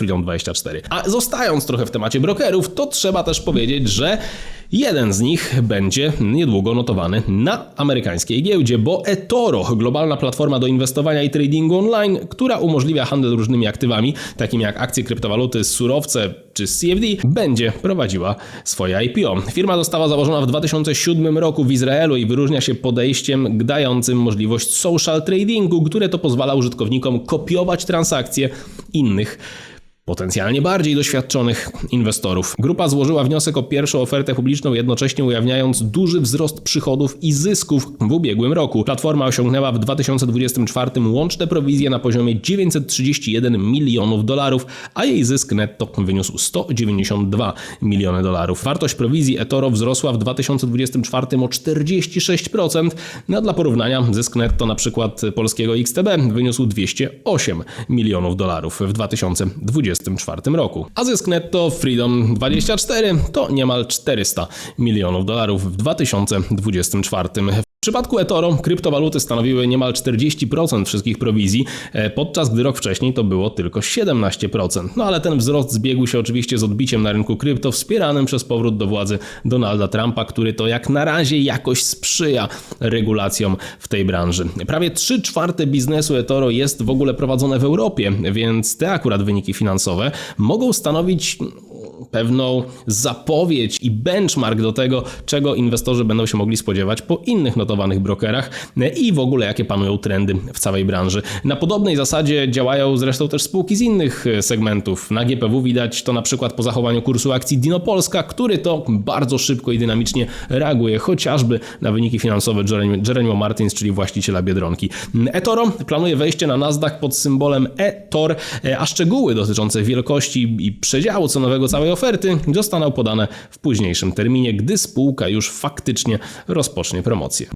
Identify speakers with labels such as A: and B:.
A: Freedom24. A zostając trochę w temacie brokerów, to trzeba też powiedzieć, że jeden z nich będzie niedługo notowany na amerykańskiej giełdzie, bo eToro, globalna platforma do inwestowania i tradingu online, która umożliwia handel różnymi aktywami, takimi jak akcje, kryptowaluty, surowce czy CFD, będzie prowadziła swoje IPO. Firma została założona w 2007 roku w Izraelu i wyróżnia się podejściem dającym możliwość social tradingu, które to pozwala użytkownikom kopiować transakcje innych potencjalnie bardziej doświadczonych inwestorów. Grupa złożyła wniosek o pierwszą ofertę publiczną, jednocześnie ujawniając duży wzrost przychodów i zysków w ubiegłym roku. Platforma osiągnęła w 2024 łączne prowizje na poziomie 931 milionów dolarów, a jej zysk netto wyniósł 192 miliony dolarów. Wartość prowizji eToro wzrosła w 2024 o 46%. No dla porównania zysk netto na przykład polskiego XTB wyniósł 208 milionów dolarów w 2024 roku. A zysk netto Freedom24 to niemal 400 milionów dolarów w 2024. W przypadku eToro kryptowaluty stanowiły niemal 40% wszystkich prowizji, e, podczas gdy rok wcześniej to było tylko 17%. No ale ten wzrost zbiegł się oczywiście z odbiciem na rynku krypto, wspieranym przez powrót do władzy Donalda Trumpa, który to jak na razie jakoś sprzyja regulacjom w tej branży. Prawie 3 czwarte biznesu eToro jest w ogóle prowadzone w Europie, więc te akurat wyniki finansowe mogą stanowić pewną zapowiedź i benchmark do tego, czego inwestorzy będą się mogli spodziewać po innych notowanych brokerach i w ogóle jakie panują trendy w całej branży. Na podobnej zasadzie działają zresztą też spółki z innych segmentów. Na GPW widać to na przykład po zachowaniu kursu akcji Dino Polska, który to bardzo szybko i dynamicznie reaguje chociażby na wyniki finansowe Jeremy Martins, czyli właściciela Biedronki. eToro planuje wejście na Nasdaq pod symbolem eTOR, a szczegóły dotyczące wielkości i przedziału cenowego całej oferty zostaną podane w późniejszym terminie, gdy spółka już faktycznie rozpocznie promocję.